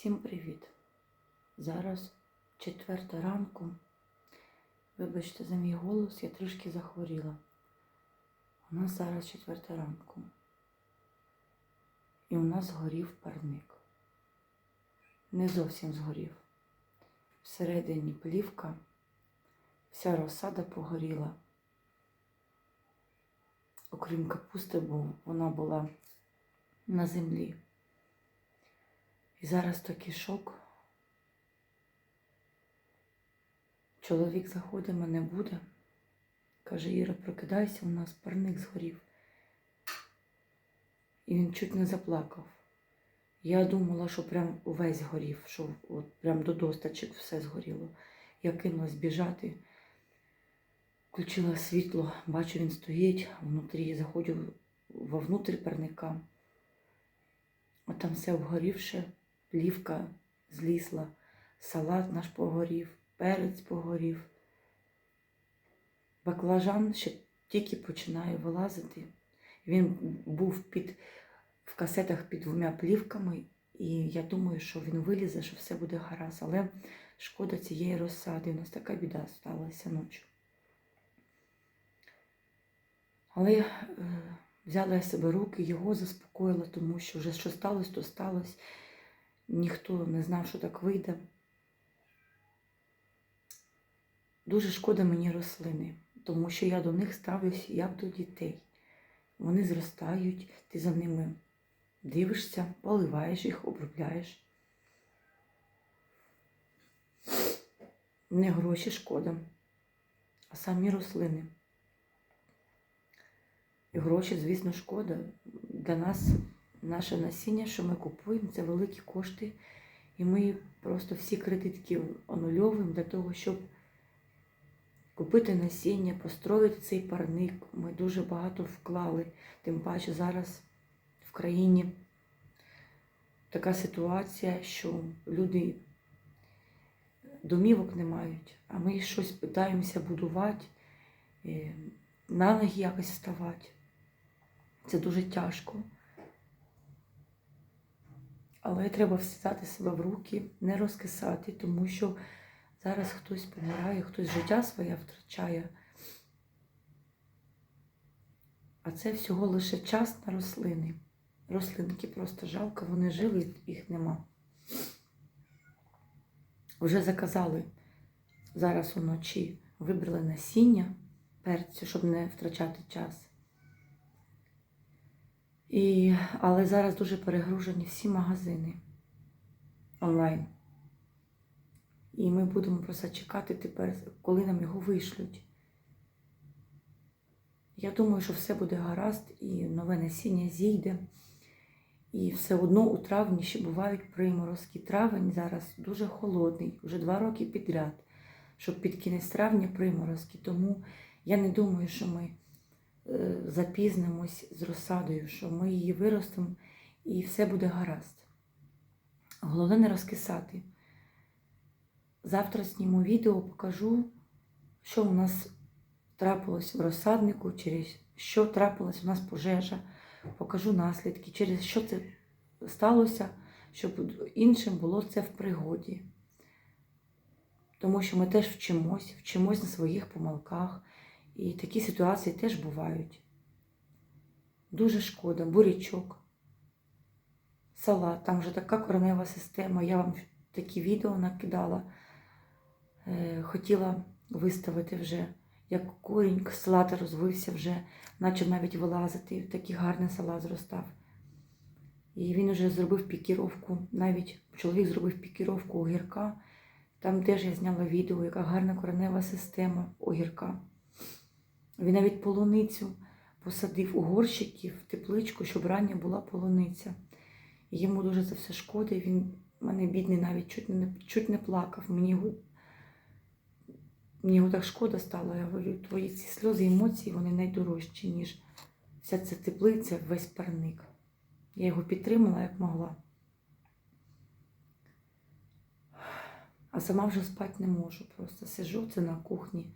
Всім привіт! Зараз четверта ранку. Вибачте за мій голос, я трішки захворіла. У нас зараз четверта ранку. І у нас згорів парник. Не зовсім згорів. Всередині плівка, вся розсада погоріла. Окрім капусти, бо вона була на землі. І зараз такий шок. Чоловік заходить, мене буде. Каже, Іра, прокидайся, у нас парник згорів. І він чуть не заплакав. Я думала, що прям увесь горів, що от прям до достачок все згоріло. Я кинулась біжати, включила світло, бачу, він стоїть внутрі, заходжу вовнутрь парника. А там все обгорівше, плівка злізла, салат наш погорів, перець погорів. Баклажан ще тільки починає вилазити. Він був під, в касетах під двома плівками, і я думаю, що він вилізе, що все буде гаразд. Але шкода цієї розсади. У нас така біда сталася ночі. Але е, взяла я себе руки, його заспокоїла, тому що вже що сталося, то сталося. Ніхто не знав, що так вийде. Дуже шкода мені рослини, тому що я до них ставлюсь як до дітей. Вони зростають, ти за ними дивишся, поливаєш їх, обробляєш. Не гроші шкода, а самі рослини. І гроші, звісно, шкода. Для нас наше насіння, що ми купуємо, це великі кошти. І ми просто всі кредитки анульовуємо для того, щоб купити насіння, построїти цей парник. Ми дуже багато вклали. Тим паче зараз в країні така ситуація, що люди домівок не мають, а ми щось питаємося будувати, е, на ноги якось вставати. Це дуже тяжко. Але треба взяти себе в руки, не розкисати, тому що зараз хтось помирає, хтось життя своє втрачає. А це всього лише час на рослини. Рослинки просто жалко, вони жили, їх нема. Вже заказали зараз уночі, вибрали насіння перцю, щоб не втрачати час. І, Але зараз дуже перегружені всі магазини онлайн. І ми будемо просто чекати тепер, коли нам його вишлють. Я думаю, що все буде гаразд, і нове насіння зійде. І все одно у травні ще бувають приморозки. Травень зараз дуже холодний, вже два роки підряд, щоб під кінець травня приморозки. Тому я не думаю, що ми запізнимось з розсадою, що ми її виростемо і все буде гаразд. Головне не розкисати. Завтра зніму відео, покажу, що у нас трапилось в розсаднику, через що трапилась у нас пожежа, покажу наслідки, через що це сталося, щоб іншим було це в пригоді. Тому що ми теж вчимось, вчимось на своїх помилках. І такі ситуації теж бувають. Дуже шкода, бурячок, салат, там вже така коренева система. Я вам такі відео накидала. Е, хотіла виставити вже, як корінь салата розвився вже, почав навіть вилазити, такий гарний салат зростав. І він вже зробив пікіровку, навіть чоловік зробив пікіровку огірка. Там теж я зняла відео, яка гарна коренева система огірка. Він навіть полуницю посадив у горщики в тепличку, щоб рання була полуниця. Йому дуже за все шкода. і Він мене бідний навіть чуть не чуть не плакав. Мені його, мені його так шкода стало. Я говорю, твої ці сльози, емоції, вони найдорожчі, ніж вся ця теплиця, весь парник. Я його підтримала як могла. А сама вже спати не можу. Просто сижу це на кухні.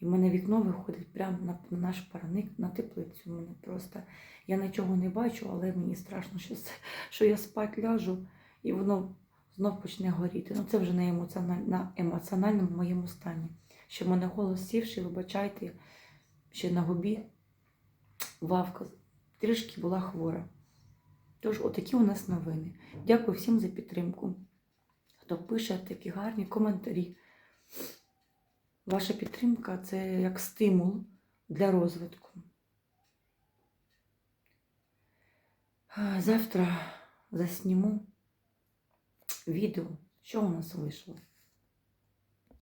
І в мене вікно виходить прямо на, на наш парник, на теплицю. Мене просто Я нічого не бачу, але мені страшно, що, що я спать ляжу, і воно знов почне горіти. Ну це вже на, емоціональ... на емоціональному моєму стані. Що в мене голос сівший, вибачайте, ще на губі вавка трішки була хвора. Тож, отакі у нас новини. Дякую всім за підтримку. Хто пише такі гарні коментарі. Ваша підтримка це як стимул для розвитку. Завтра засніму відео, що у нас вийшло.